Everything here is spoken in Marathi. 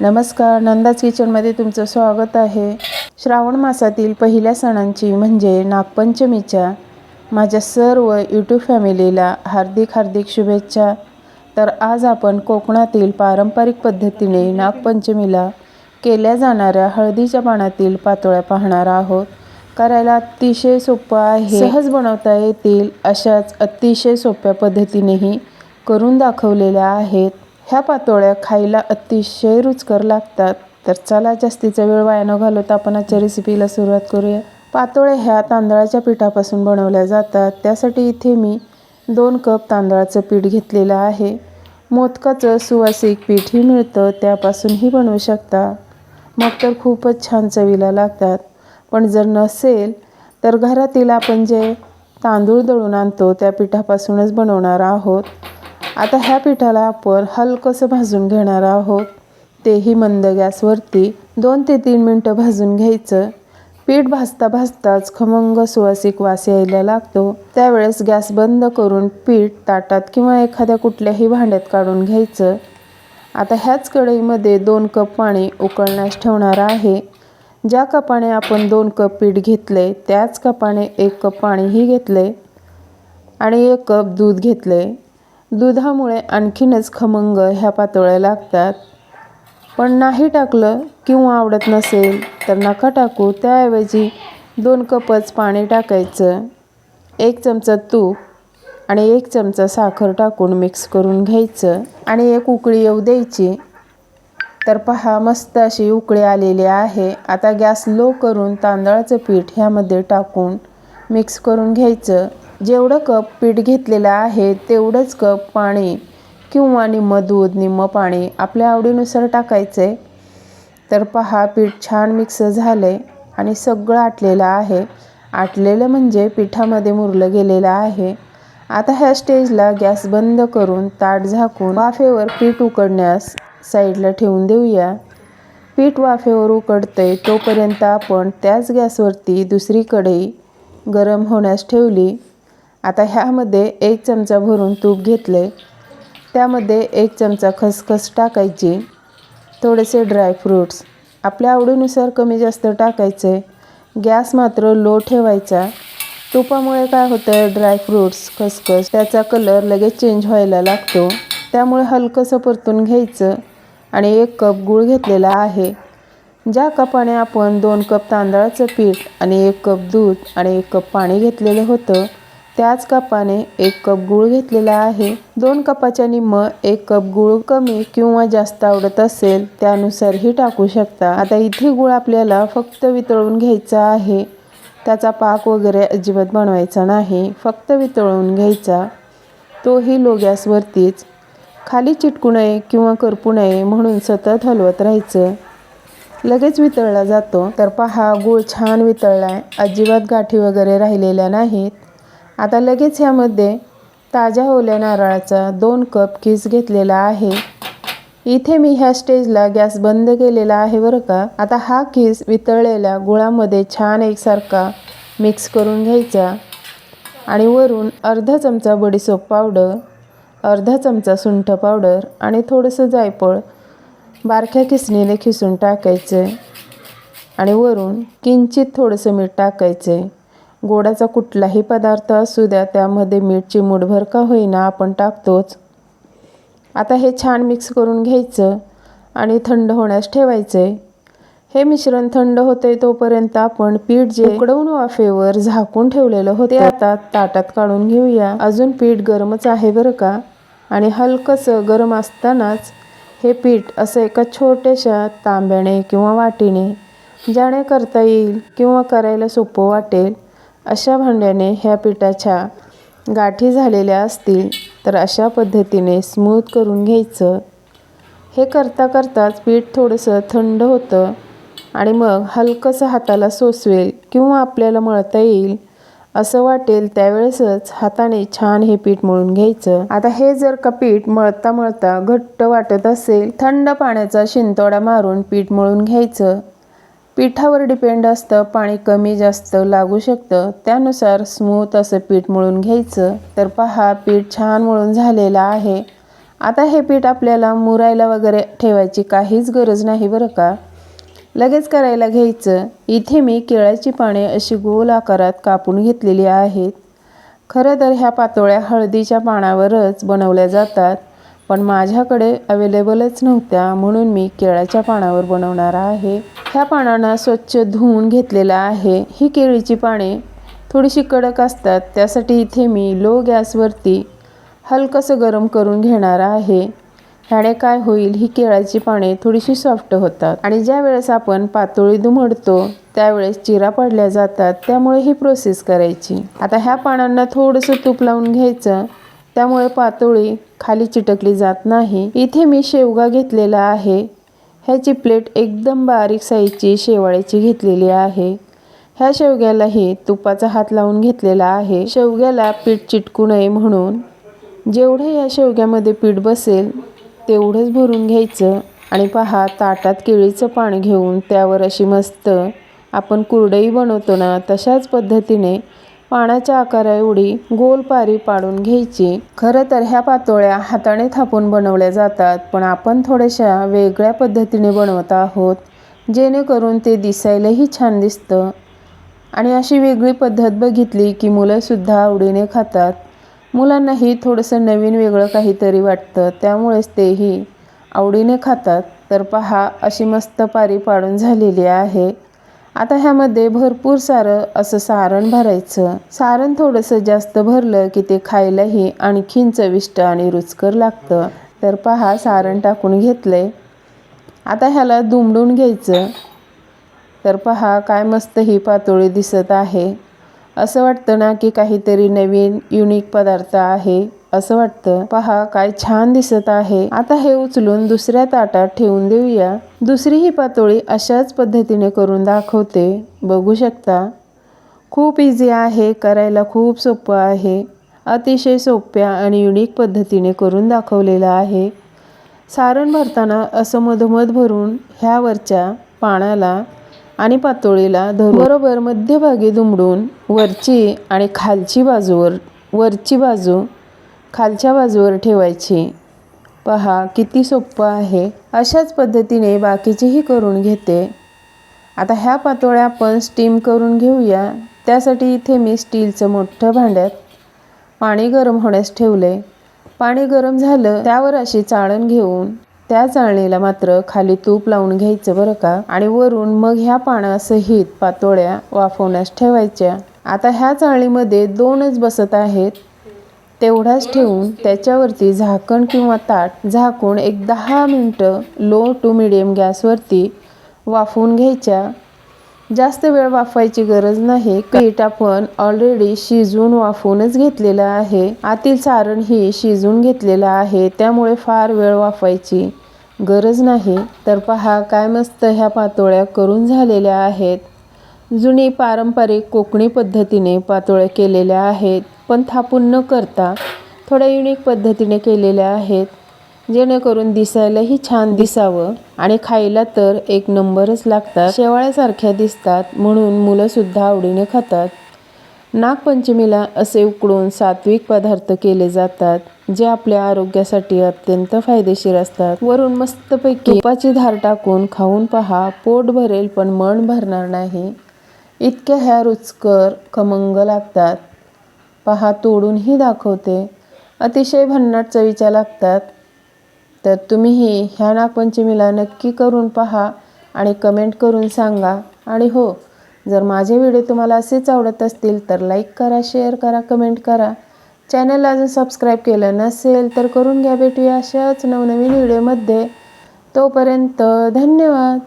नमस्कार नंदाज किचनमध्ये तुमचं स्वागत आहे. श्रावण मासातील पहिल्या सणांची म्हणजे नागपंचमीच्या माझ्या सर्व यूट्यूब फॅमिलीला हार्दिक हार्दिक शुभेच्छा. तर आज आपण कोकणातील पारंपरिक पद्धतीने नागपंचमीला केल्या जाणाऱ्या हळदीच्या पानातील पातोळ्या पाहणार आहोत. करायला अतिशय सोपं आहे. सहज बनवता येतील अशाच अतिशय सोप्या पद्धतीनेही करून दाखवलेल्या आहेत. ह्या पातोळ्या खायला अतिशय रुचकर लागतात. तर चला जास्तीचा वेळ वाया न घालवता आपण आजच्या रेसिपीला सुरुवात करूया. पातोळ्या ह्या तांदळाच्या पिठापासून बनवल्या जातात. त्यासाठी इथे मी दोन कप तांदळाचं पीठ घेतलेलं आहे. मोदकाचं सुवासिक पीठही मिळतं त्यापासूनही बनवू शकता. मग तर खूपच छान चवीला लागतात. पण जर नसेल तर घरातील आपण जे तांदूळ दळून आणतो त्या पिठापासूनच बनवणार आहोत. आता ह्या पिठाला आपण हलकंसं भाजून घेणार आहोत. तेही मंद गॅसवरती दोन ते तीन मिनटं भाजून घ्यायचं. पीठ भाजता भाजताच खमंग सुवासिक वास यायला लागतो. त्यावेळेस गॅस बंद करून पीठ ताटात किंवा एखाद्या कुठल्याही भांड्यात काढून घ्यायचं. आता ह्याच कढईमध्ये दोन कप पाणी उकळण्यास ठेवणार आहे. ज्या कपाने आपण दोन कप पीठ घेतले त्याच कपाने एक कप पाणीही घेतले आणि एक कप दूध घेतले. दुधामुळे आणखीनच खमंग ह्या पातोळ्या लागतात. पण नाही टाकलं किंवा आवडत नसेल तर नका टाकू. त्याऐवजी दोन कपच पाणी टाकायचं. एक चमचा तूप आणि एक चमचा साखर टाकून मिक्स करून घ्यायचं आणि एक उकळी येऊ द्यायची. तर पहा मस्त अशी उकळी आलेली आहे. आता गॅस लो करून तांदळाचं पीठ ह्यामध्ये टाकून मिक्स करून घ्यायचं. जेवढं कप पीठ घेतलेलं आहे तेवढंच कप पाणी किंवा निम्म दूध निम्म पाणी आपल्या आवडीनुसार टाकायचं. आहे तर पहा पीठ छान मिक्स झालं आहे आणि सगळं आटलेलं आहे. आटलेलं म्हणजे पिठामध्ये मुरलं गेलेलं आहे. आता ह्या स्टेजला गॅस बंद करून ताट झाकून वाफेवर पीठ उकडण्यास साईडला ठेवून देऊया. पीठ वाफेवर उकडते तोपर्यंत आपण त्याच गॅसवरती दुसरी कढई गरम होण्यास ठेवली. आता ह्यामध्ये एक चमचा भरून तूप घेतले. त्यामध्ये एक चमचा खसखस टाकायची. थोडेसे ड्रायफ्रूट्स आपल्या आवडीनुसार कमी जास्त टाकायचे. गॅस मात्र लो ठेवायचा. तुपामुळे काय होतं? ड्रायफ्रूट्स खसखस त्याचा कलर लगेच चेंज व्हायला लागतो. त्यामुळे हलकंसं परतून घ्यायचं आणि एक कप गूळ घेतलेला आहे. ज्या कपाने आपण दोन कप तांदळाचं पीठ आणि एक कप दूध आणि एक कप पाणी घेतलेलं होतं त्याच कपाने एक कप गूळ घेतलेला आहे. दोन कपाच्या निम्म एक कप गूळ कमी किंवा जास्त आवडत असेल त्यानुसारही टाकू शकता. आता इथे गूळ आपल्याला फक्त वितळून घ्यायचा आहे. त्याचा पाक वगैरे अजिबात बनवायचा नाही. फक्त वितळून घ्यायचा. तोही लो गॅसवरतीच. खाली चिटकू नये किंवा करपू नये म्हणून सतत हलवत राहायचं. लगेच वितळला जातो. तर पहा गूळ छान वितळला आहे अजिबात गाठी वगैरे राहिलेल्या नाहीत. आता लगेच ह्यामध्ये ताज्या ओल्या नारळाचा दोन कप किस घेतलेला आहे. इथे मी ह्या स्टेजला गॅस बंद केलेला आहे बरं का? आता हा किस वितळलेल्या गुळामध्ये छान एकसारखा मिक्स करून घ्यायचा. आणि वरून अर्धा चमचा बडीसोप पावडर अर्धा चमचा सुंठ पावडर आणि थोडंसं जायफळ बारक्या किसणीने खिसून टाकायचं. आणि वरून किंचित थोडंसं मीठ टाकायचं. गोडाचा कुठलाही पदार्थ असू द्या त्यामध्ये मीठ चिमूटभर का होईना आपण टाकतोच. आता हे छान मिक्स करून घ्यायचं आणि थंड होण्यास ठेवायचं आहे हे मिश्रण थंड होते तोपर्यंत आपण पीठ जे उकडवून वाफेवर झाकून ठेवलेलं होते आता ताटात काढून घेऊया. अजून पीठ गरमच आहे बरं का? आणि हलकंसं गरम असतानाच हे पीठ असं एका छोट्याशा तांब्याने किंवा वाटीने ज्याने करता येईल किंवा करायला सोपं वाटेल अशा भांड्याने ह्या पिठाच्या गाठी झालेल्या असतील तर अशा पद्धतीने स्मूथ करून घ्यायचं. हे करता करताच पीठ थोडंसं थंड होतं आणि मग हलकंसं हाताला सोसवेल किंवा आपल्याला मळता येईल असं वाटेल त्यावेळेसच हाताने छान हे पीठ मळून घ्यायचं. आता हे जर का पीठ मळता मळता घट्ट वाटत असेल थंड पाण्याचा शिंतोडा मारून पीठ मळून घ्यायचं. पिठावर डिपेंड असतं पाणी कमी जास्त लागू शकतं. त्यानुसार स्मूथ असं पीठ मळून घ्यायचं. तर पहा पीठ छान मळून झालेलं आहे. आता हे पीठ आपल्याला मुरायला वगैरे ठेवायची काहीच गरज नाही बरं का? लगेच करायला घ्यायचं. इथे मी केळ्याची पाने अशी गोल आकारात कापून घेतलेली आहेत. खरं तर ह्या पातोळ्या हळदीच्या पानावरच बनवल्या जातात. पण माझ्याकडे अवेलेबलच नव्हत्या म्हणून मी केळ्याच्या पानावर बनवणार आहे. ह्या पानांना स्वच्छ धुवून घेतलेलं आहे. ही केळीची पाने थोडीशी कडक असतात त्यासाठी इथे मी लो गॅसवरती हलकंसं गरम करून घेणार आहे. ह्याने काय होईल ही केळाची पाने थोडीशी सॉफ्ट होतात. आणि ज्या वेळेस आपण पातोळी दुमडतो त्यावेळेस चिरा पडल्या जातात त्यामुळे ही प्रोसेस करायची. आता ह्या पानांना थोडंसं तूप लावून घ्यायचं. त्यामुळे पातोळी खाली चिटकली जात नाही. इथे मी शेवगा घेतलेला आहे. ह्याची प्लेट एकदम बारीक साईजची शेवाळ्याची घेतलेली आहे. ह्या शेवग्यालाही तुपाचा हात लावून घेतलेला आहे. शेवग्याला पीठ चिटकू नये म्हणून जेवढे या शेवग्यामध्ये पीठ बसेल तेवढंच भरून घ्यायचं आणि पहा ताटात केळीचं पाणी घेऊन त्यावर अशी मस्त आपण कुरडई बनवतो ना तशाच पद्धतीने पाण्याच्या आकाराएवढी गोल पारी पाडून घ्यायची. खरं तर ह्या पातोळ्या हाताने थापून बनवल्या जातात पण आपण थोड्याशा वेगळ्या पद्धतीने बनवत आहोत जेणेकरून ते दिसायलाही छान दिसतं. आणि अशी वेगळी पद्धत बघितली की मुलंसुद्धा आवडीने खातात. मुलांनाही थोडंसं नवीन वेगळं काहीतरी वाटतं त्यामुळेच तेही आवडीने खातात. तर पहा अशी मस्त पारी पाडून झालेली आहे. आता ह्यामध्ये भरपूर सारं असं सारण भरायचं. सारण थोडंसं जास्त भरलं की ते खायलाही आणखीन चविष्ट आणि रुचकर लागतं. तर पहा सारण टाकून घेतलंय. आता ह्याला दुमडून घ्यायचं. तर पहा काय मस्त ही पातोळी दिसत आहे. असं वाटतं ना की काहीतरी नवीन युनिक पदार्थ आहे. असं वाटतं. पहा काय छान दिसत आहे. आता हे उचलून दुसऱ्या ताटात ठेवून देऊया. दुसरी ही पातोळी अशाच पद्धतीने करून दाखवते. बघू शकता. खूप इझी आहे. करायला खूप सोपं आहे. अतिशय सोप्या आणि युनिक पद्धतीने करून दाखवलेलं आहे. सारण भरताना असं मधोमध भरून ह्यावरच्या पाण्याला आणि पातोळीला धरून बरोबर मध्यभागी दुमडून वरची आणि खालची बाजूवर वरची बाजू खालच्या बाजूवर ठेवायची. पहा किती सोपं आहे. अशाच पद्धतीने बाकीचेही करून घेते. आता ह्या पातोळ्या आपण स्टीम करून घेऊया. त्यासाठी इथे मी स्टीलचं मोठं भांड्यात पाणी गरम होण्यास ठेवले. पाणी गरम झालं त्यावर अशी चाळण घेऊन त्या चाळणीला मात्र खाली तूप लावून घ्यायचं बरं का? आणि वरून मग ह्या पाण्यासहित पातोळ्या वाफवण्यास ठेवायच्या. आता ह्या चाळणीमध्ये दोनच बसत आहेत. तेवढाच ठेवून त्याच्यावरती झाकण किंवा ताट झाकून एक दहा मिनटं लो टू मिडियम गॅसवरती वाफवून घ्यायच्या. जास्त वेळ वाफवायची गरज नाही. पीठ आपण ऑलरेडी शिजवून वाफवूनच घेतलेलं आहे. आतील सारण ही शिजवून घेतलेलं आहे. त्यामुळे फार वेळ वाफवायची गरज नाही. तर पहा काय मस्त ह्या पातोळ्या करून झालेल्या आहेत. जुनी पारंपरिक कोकणी पद्धतीने पातोळ्या केलेल्या आहेत. पण थापून न करता थोड्या युनिक पद्धतीने केलेल्या आहेत. जेणेकरून दिसायलाही छान दिसावं आणि खायला तर एक नंबरच लागतात. शेवाळ्यासारख्या दिसतात म्हणून मुलंसुद्धा आवडीने खातात. नागपंचमीला असे उकडून सात्विक पदार्थ केले जातात जे आपल्या आरोग्यासाठी अत्यंत फायदेशीर असतात. वरून मस्तपैकी तुपाची धार टाकून खाऊन पहा पोट भरेल पण मन भरणार नाही. इतक्या ह्या रुचकर खमंग लागतात. पहा तोडूनही दाखवते. अतिशय भन्नाट चवीच्या लागतात. तर तुम्हीही ह्या नागपंचमीला नक्की करून पहा आणि कमेंट करून सांगा. आणि हो जर माझे व्हिडिओ तुम्हाला असेच आवडत असतील तर लाईक करा शेअर करा कमेंट करा. चॅनलला अजून सबस्क्राईब केलं नसेल तर करून घ्या भेटूया अशाच नवनवीन व्हिडिओमध्ये. तोपर्यंत धन्यवाद.